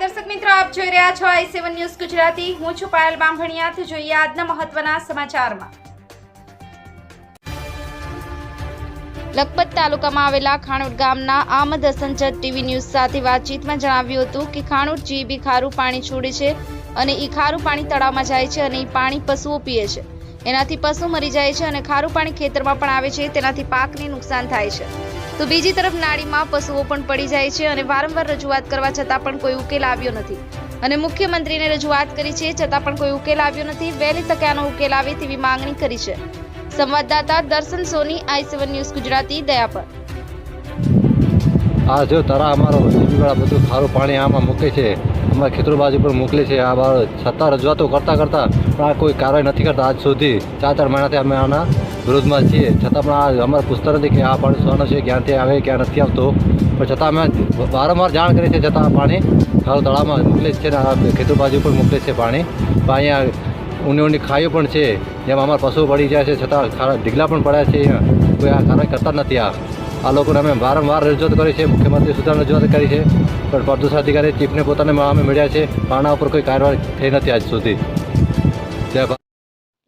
રહ્યા છો આઈ seven news Gujarati. હું છું પાયલ બાંભણિયાથી જોઈએ આજના મહત્વના સમાચારમાં. લખપત તાલુકામાં આવેલા ખાણોડ ગામના આમદ હસનચદ ટીવી ન્યૂઝ સાથે વાતચીતમાં જણાવ્યું હતું કે ખાણોડ જીબી ખારું પાણી છોડે છે અને એ ખારું પાણી તળાવમાં જાય છે અને એ પાણી પશુઓ પીએ છે. એનાથી પશુ મરી જાય છે અને ખારું પાણી ખેતરમાં પણ આવે છે, તેનાથી પાકને નુકસાન થાય છે. તો બીજી તરફ નાળીમાં પશુઓ પણ પડી જાય છે અને વારંવાર રજૂઆત કરવા છતાં પણ કોઈ ઉકેલ આવ્યો નથી. અને મુખ્યમંત્રીને રજૂઆત કરી છે, છતાં પણ કોઈ ઉકેલ આવ્યો નથી. વહેલી તકે આનો ઉકેલ આવે તેવી માંગણી કરી છે. સંવાદદાતા દર્શન સોની, આઈ સેવન ન્યૂઝ ગુજરાતી દયા પર આ જો તારા અમારો જીબીવાળા બધું સારું પાણી આમાં મૂકે છે, અમારા ખેતરો બાજુ પર મોકલે છે, આ છતાં રજૂઆતો કરતાં કરતાં પણ આ કોઈ કાર્યવાહી નથી કરતા. આજ સુધી ચાર ચાર મહિનાથી અમે આના વિરોધમાં છીએ. છતાં પણ આ અમારે પૂછતા નથી કે આ પાણી સોનું છે, ક્યાંથી આવે, ક્યાં નથી આવતો. પણ છતાં અમે વારંવાર જાણ કરીએ છીએ છતાં પાણી ખારું તળાવમાં મોકલે છે ને આ ખેતરો બાજુ પણ મોકલે છે પાણી. પણ અહીંયા ઊંડી ઊંડી ખાઈઓ પણ છે. જેમાં અમારા પશુઓ પડી જાય છે, છતાં ખારા ઢીગલા પણ પડ્યા છે કોઈ આ ખારા કરતા નથી આ. આ લોકોને અમે વારંવાર રજૂઆત કરી છે મુખ્યમંત્રી સુધાર રજૂઆત કરી છે. પણ પ્રદૂષણ અધિકારી ચીફને પોતાને અમે મળ્યા છે. પાણા ઉપર કોઈ કાર્યવાહી થઈ નથી આજ સુધી. જય